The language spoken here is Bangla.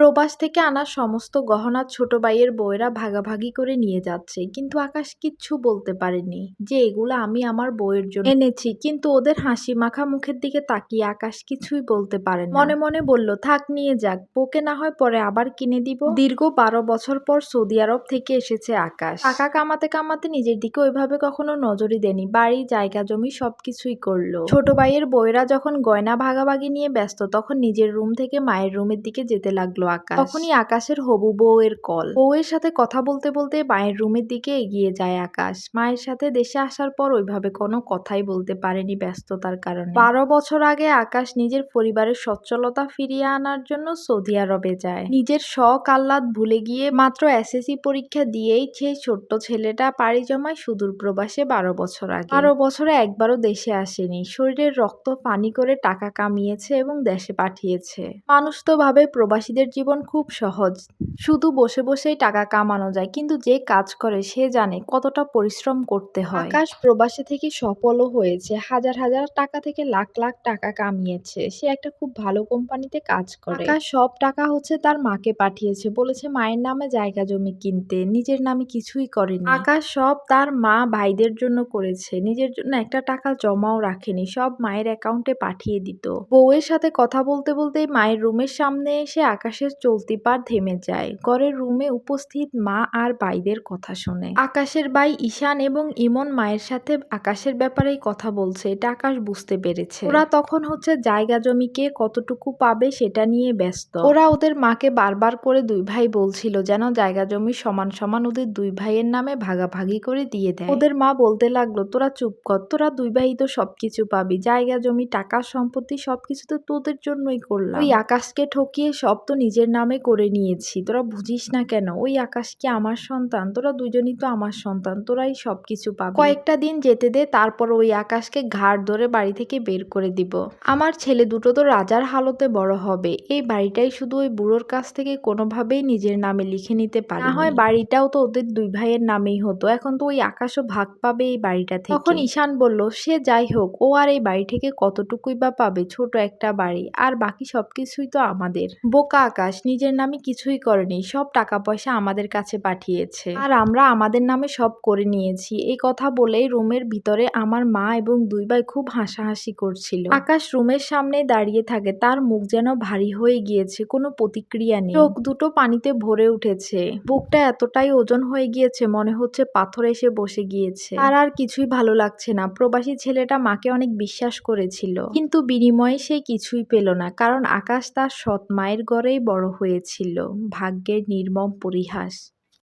প্রবাস থেকে আনা সমস্ত গহনা ছোট ভাইয়ের বউয়েরা ভাগাভাগি করে নিয়ে যাচ্ছে। কিন্তু আকাশ কিচ্ছু বলতে পারেনি যে এগুলো আমি আমার বউয়ের জন্য এনেছি। কিন্তু ওদের হাসি মাখা মুখের দিকে তাকিয়ে আকাশ কিছুই বলতে পারে মনে মনে বলল, থাক, নিয়ে যাক। পোকে না হয় পরে আবার কিনে দিব। দীর্ঘ বারো বছর পর সৌদি আরব থেকে এসেছে আকাশ। টাকা কামাতে কামাতে নিজের দিকে ওইভাবে কখনো নজরই দেনি বাড়ি, জায়গা, জমি সবকিছুই করল। ছোট ভাইয়ের বউয়েরা যখন গয়না ভাগাভাগি নিয়ে ব্যস্ত, তখন নিজের রুম থেকে মায়ের রুমের দিকে যেতে লাগল। আকাশ। তখনই আকাশের হবু বউয়ের কল। বউয়ের সাথে কথা বলতে বলতে মায়ের রুমের দিকে এগিয়ে যায় আকাশ। মায়ের সাথে দেশে আসার পর ওইভাবে কোনো কথাই বলতে পারেনি ব্যস্ততার কারণে। বারো বছর আগে আকাশ নিজের পরিবারের সচ্ছলতা ফিরিয়ে আনার জন্য সৌদি আরবে যায়। নিজের শখ আহ্লাদ ভুলে গিয়ে মাত্র এসএসসি পরীক্ষা দিয়েই সেই ছোট্ট ছেলেটা পাড়ি জমায় সুদূর প্রবাসে বারো বছর আগে। বারো বছরে একবারও দেশে আসেনি। শরীরের রক্ত পানি করে টাকা কামিয়েছে এবং দেশে পাঠিয়েছে। মানুষ তো ভাবে প্রবাসীদের জীবন খুব সহজ। শুধু বসে বসেই টাকা কামানো যায় কিন্তু যে কাজ করে সে জানে কতটা পরিশ্রম করতে হয়। আকাশ প্রবাসী থেকে সফলও হয়েছে হাজার হাজার টাকা থেকে লাখ লাখ টাকা কামিয়েছে। সে একটা খুব ভালো কোম্পানিতে কাজ করে। আকাশ সব টাকা হচ্ছে তার মাকে পাঠিয়েছে বলেছে মায়ের নামে জায়গা জমি কিনতে নিজের নামে কিছুই করেনি। আকাশ সব তার মা ভাইদের জন্য করেছে নিজের জন্য একটা টাকা জমাও রাখেনি সব মায়ের অ্যাকাউন্টে পাঠিয়ে দিত। বউয়ের সাথে কথা বলতে বলতেই মায়ের রুমের সামনে এসে আকাশের চলতি পার থেমে যায়। ঘরের রুমে উপস্থিত মা আর ভাইদের কথা শুনে। আকাশের ভাই ঈশান এবং ইমন মায়ের সাথে আকাশের ব্যাপারেই কথা বলছে, এটা আকাশ বুঝতে পেরেছে। ওরা তখন হচ্ছে জায়গা জমিকে কতটুকু পাবে সেটা নিয়ে ব্যস্ত। ওরা ওদের মাকে বারবার করে দুই ভাই বলছিল যেন জায়গা জমি সমান সমান ওদের দুই ভাইয়ের নামে ভাগাভাগি করে দিয়ে দেয়। ওদের মা বলতে লাগল, তোরা চুপ কর, তোরা দুই ভাই তো সবকিছু পাবি, জায়গা জমি, টাকা, সম্পত্তি সবকিছু তো তোদের জন্যই করলাম। ওই আকাশকে ঠকিয়ে সব তো নিজের নামে করে নিয়েছি। তোরা বুঝিস না কেন? ওই আকাশ কি আমার সন্তান? তোরা দুজনই তো আমার সন্তান। তোরাই সবকিছু পাবি। কয়েকটা দিন যেতে দে তারপর ওই আকাশকে ঘাড় ধরে বাড়ি থেকে বের করে দিব। আমার ছেলে দুটো তো রাজার হালতে বড় হবে। এই বাড়িটাই শুধু ওই বুড়োর কাছ থেকে কোনোভাবেই নিজের নামে লিখে নিতে পারে না হয় বাড়িটাও তো ওদের দুই ভাইয়ের নামেই হতো। এখন তো ওই আকাশও ভাগ পাবে এই বাড়িটা থেকে। তখন ঈশান বলল সে যাই হোক ও আর এই বাড়ি থেকে কতটুকুই বা পাবে? ছোট একটা বাড়ি। আর বাকি সবকিছুই তো আমাদের। বোকা আকাশ নিজের নামে কিছুই করেনি, সব টাকা পয়সা আমাদের কাছে পাঠিয়েছে। আর আমরা আমাদের নামে সব করে নিয়েছি। এই কথা বলেই রুমের ভিতরে আমার মা এবং দুই ভাই খুব হাসাহাসি করছিল। আকাশ রুমের সামনে দাঁড়িয়ে থাকে, তার মুখ যেন ভারী হয়ে গিয়েছে, কোনো প্রতিক্রিয়া নেই। চোখ দুটো পানিতে ভরে উঠেছে। বুকটা এতটাই ওজন হয়ে গিয়েছে, মনে হচ্ছে পাথর এসে বসে গিয়েছে। আর আর কিছুই ভালো লাগছে না। প্রবাসী ছেলেটা মাকে অনেক বিশ্বাস করেছিল। কিন্তু বিনিময়ে সে কিছুই পেল না, কারণ আকাশ তার সৎ মায়ের ঘরেই বড় হয়েছিল ভাগ্যের নির্মম পরিহাস।